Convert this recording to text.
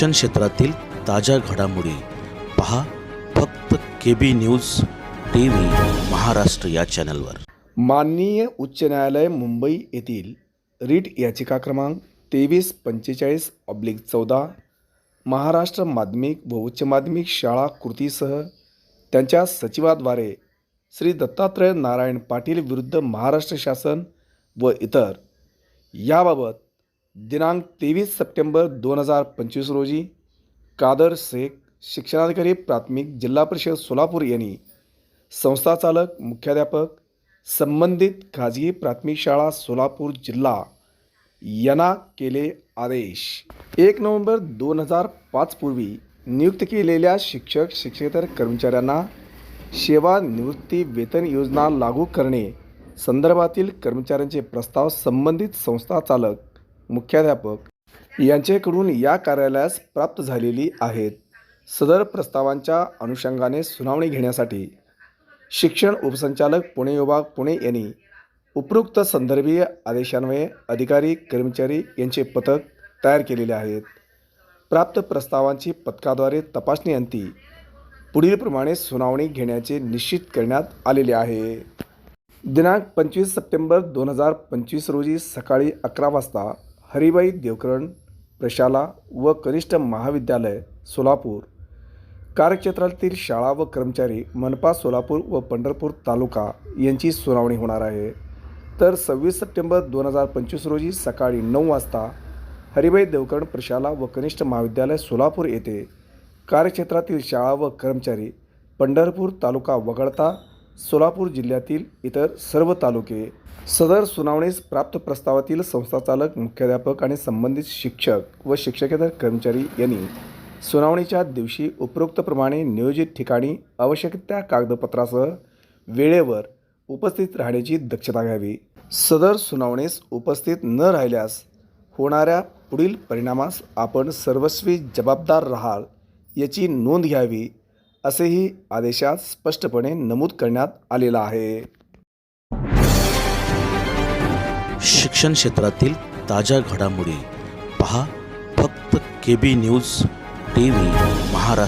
शिक्षण क्षेत्रातील ताज्या घडामोडी पहा फक्त K B news T V Maharashtra या चॅनलवर. माननीय उच्च न्यायालय मुंबई येथील रीट याचिका क्रमांक तेवीस पंचेचाळीस ऑब्लिक चौदा महाराष्ट्र माध्यमिक व उच्च माध्यमिक शाळा कृतीसह त्यांच्या सचिवाद्वारे श्री दत्तात्रय नारायण पाटील विरुद्ध महाराष्ट्र शासन व इतर याबाबत दिनांक तेवीस सप्टेंबर दोन हजार पंचवीस रोजी कादर शेख शिक्षणाधिकारी प्राथमिक जिल्हा परिषद सोलापूर यांनी संस्थाचालक मुख्याध्यापक संबंधित खाजगी प्राथमिक शाळा सोलापूर जिल्हा यांना केले आदेश. एक नोव्हेंबर दोन हजार पाचपूर्वी नियुक्त केलेल्या शिक्षक शिक्षकेतर कर्मचाऱ्यांना सेवानिवृत्ती वेतन योजना लागू करणे संदर्भातील कर्मचाऱ्यांचे प्रस्ताव संबंधित संस्था चालक मुख्याध्यापक यांच्याकडून या कार्यालयास प्राप्त झालेली आहेत. सदर प्रस्तावांच्या अनुषंगाने सुनावणी घेण्यासाठी शिक्षण उपसंचालक पुणे विभाग पुणे यांनी उपरोक्त संदर्भीय आदेशान्वये अधिकारी कर्मचारी यांचे पथक तयार केलेले आहेत. प्राप्त प्रस्तावांची पथकाद्वारे तपासणी अंती पुढीलप्रमाणे सुनावणी घेण्याचे निश्चित करण्यात आलेले आहे. दिनांक पंचवीस सप्टेंबर दोन हजार पंचवीस रोजी सकाळी अकरा वाजता हरिबाई देवकरण प्रशाला व कनिष्ठ महाविद्यालय सोलापूर. कार्यक्षेत्रातील शाळा व कर्मचारी मनपा सोलापूर व पंढरपूर तालुका यांची सुनावणी होणार आहे. तर सव्वीस सप्टेंबर दोन हजार पंचवीस रोजी सकाळी नऊ वाजता हरिभाई देवकरण प्रशाला व कनिष्ठ महाविद्यालय सोलापूर येथे कार्यक्षेत्रातील शाळा व कर्मचारी पंढरपूर तालुका वगळता सोलापूर जिल्ह्यातील इतर सर्व तालुके. सदर सुनावणीस प्राप्त प्रस्तावातील संस्थाचालक मुख्याध्यापक आणि संबंधित शिक्षक व शिक्षकेतर कर्मचारी यांनी सुनावणीच्या दिवशी उपरोक्तप्रमाणे नियोजित ठिकाणी आवश्यक त्या कागदपत्रासह वेळेवर उपस्थित राहण्याची दक्षता घ्यावी. सदर सुनावणीस उपस्थित न राहिल्यास होणाऱ्या पुढील परिणामास आपण सर्वस्वी जबाबदार राहाल याची नोंद घ्यावी. असेही आदेशात स्पष्टपणे नमूद करण्यात आलेलं आहे. शिक्षण क्षेत्रातील ताज्या घडामोडी पहा. फक्त K B news T V Maharashtra.